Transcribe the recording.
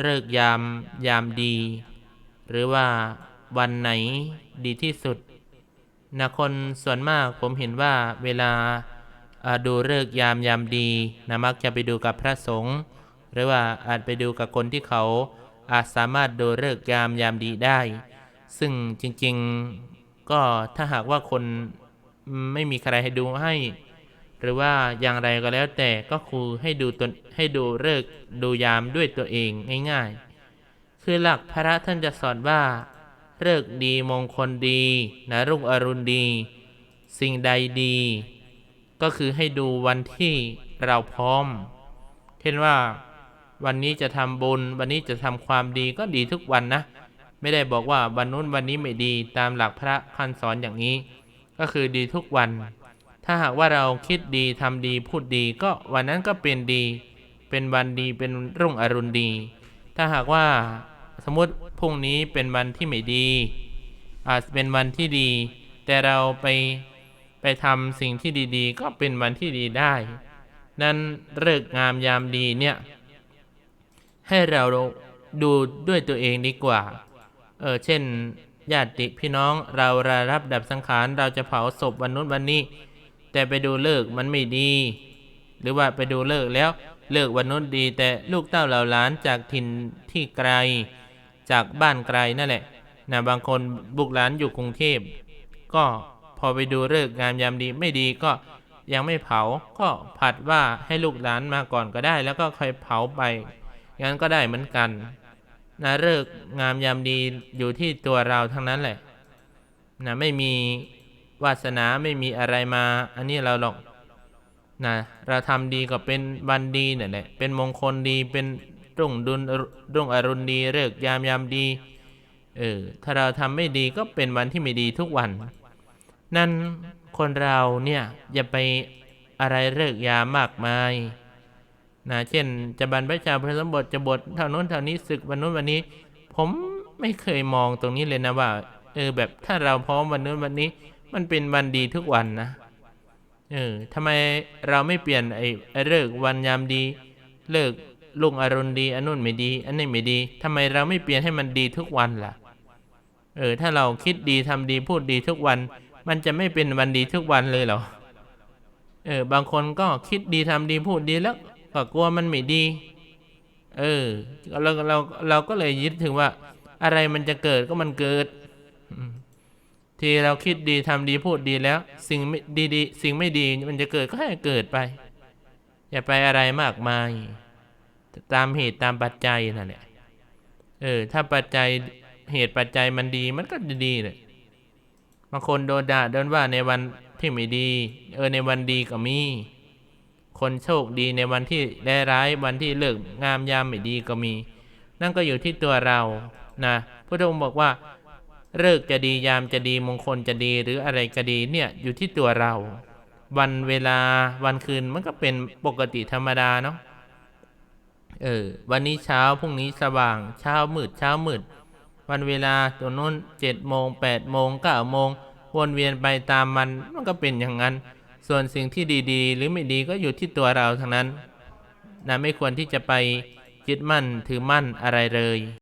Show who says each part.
Speaker 1: เลิกยามยามดี หรือว่าวันไหนดีที่สุดนะคนส่วนมากผมเห็นว่าเวลาดูเลิกยามยามดีนะมักจะไปดูกับพระสงฆ์หรือว่าอาจไปดูกับคนที่เขาอาจสามารถดูเลิกยามยามดีได้ ซึ่งจริง ๆก็ถ้าหากว่าคนไม่มีใครให้ดูให้ หรือว่าอย่างไรก็แล้วแต่ก็คือให้ดูตนให้ดูเลิกดูยามด้วยตัวเองง่ายๆ คือหลักพระท่านจะสอนว่าเลิกดีมงคลดีนะรุ่งอรุณดี สิ่งใดดี ก็คือให้ดูวันที่เราพร้อม เช่นว่าวันนี้จะทำบุญ วันนี้จะทำความดีก็ดีทุกวันนะ ไม่ได้บอกว่าวันนู้นวันนี้ไม่ดีตามหลักพระคันสอนอย่างนี้ ก็คือดีทุกวัน ถ้าหากว่าเราคิดดีทำดีพูดดีก็วันนั้นก็เป็นดี เป็นวันดีเป็นรุ่งอรุณดี ถ้าหากว่าสมมติพรุ่งนี้เป็นวันที่ไม่ดี อาจเป็นวันที่ดี แต่เราไปไปทำสิ่งที่ดีๆ ก็เป็นวันที่ดีได้ นั้นเลิกงามยามดีเนี่ย ให้เราดูด้วยตัวเองดีกว่า เออเช่นญาติพี่น้องเราระรับดับสังขารเราจะเผาศพวันนู้นวันนี้ แต่ไปดูเลิกมันไม่ดี หรือว่าไปดูเลิกแล้วเลิกวันนู้นดี แต่ลูกเต้าเหล่าหลานจากถิ่นที่ไกล จากบ้านไกลนั่นแหละนะบางคนบุกหลานอยู่กรุงเทพก็พอไปดูเลิกงามยามดีไม่ดีก็ยังไม่เผาก็ผัดว่าให้ลูกหลานมาก่อนก็ได้ แล้วก็ค่อยเผาไปงั้นก็ได้เหมือนกันนะเลิกงามยามดีอยู่ที่ตัวเราทั้งนั้นแหละนะไม่มี วาสนาไม่มีอะไรมา อันนี้เราหรอกนะเราทำดีก็เป็นวันดีเนี่ยแหละเป็นมงคลดีเป็นรุ่งดุลรุ่งอรุณดีเลิกยามยามดีเออถ้าเราทำไม่ดีก็เป็นวันที่ไม่ดีทุกวัน นั่นคนเราเนี่ยอย่าไปอะไรเลิกยามมากมายนะเช่น จะบรรพชาพระสมบทจะบทเท่านู้นเท่านี้ศึกวันนู้นวันนี้ ผมไม่เคยมองตรงนี้เลยนะว่าเออแบบถ้าเราพร้อมวันนู้นวันนี้ มันเป็นวันดีทุกวันนะเออทำไมเราไม่เปลี่ยนไอ้ไอ้เลิกวันยามดี เลิกลุงอรุณดีอันนู้นไม่ดี อันนี้ไม่ดีทำไมเราไม่เปลี่ยนให้มันดีทุกวันล่ะ เออ ถ้าเราคิดดีทำดีพูดดีทุกวัน มันจะไม่เป็นวันดีทุกวันเลยเหรอเออบางคนก็คิดดีทำดีพูดดีแล้วก็กลัวมันไม่ดี เออเราเราเราก็เลยยึดถึงว่า อะไรมันจะเกิดก็มันเกิดอืม ที่เราคิดดีทำดีพูดดีแล้ว สิ่งไม่ดีดีสิ่งไม่ดีมันจะเกิดก็ให้เกิดไป อย่าไปอะไรมากมาย ตามเหตุตามปัจจัยนั่นแหละเออ ถ้าปัจจัยเหตุปัจจัยมันดีมันก็ดีเลยบางคนโดนด่าโดนว่าในวันที่ไม่ดี เออในวันดีก็มี คนโชคดีในวันที่ได้ร้ายวันที่เลิกงามยามไม่ดีก็มี นั่นก็อยู่ที่ตัวเรานะพระองค์บอกว่า เลิกจะดียามจะดีมงคลจะดีหรืออะไรก็ดีเนี่ยอยู่ที่ตัวเรา วันเวลาวันคืนมันก็เป็นปกติธรรมดาเนาะเออวันนี้เช้าพรุ่งนี้สว่าง เช้ามืดเช้ามืด วันเวลาตัวนู้นเจ็ดโมงแปดโมงเก้าโมงวนเวียนไปตามมันมันก็เป็นอย่างนั้น ส่วนสิ่งที่ดีๆ หรือไม่ดีก็อยู่ที่ตัวเราทั้งนั้นนะไม่ควรที่จะไปยึดมั่นถือมั่นอะไรเลย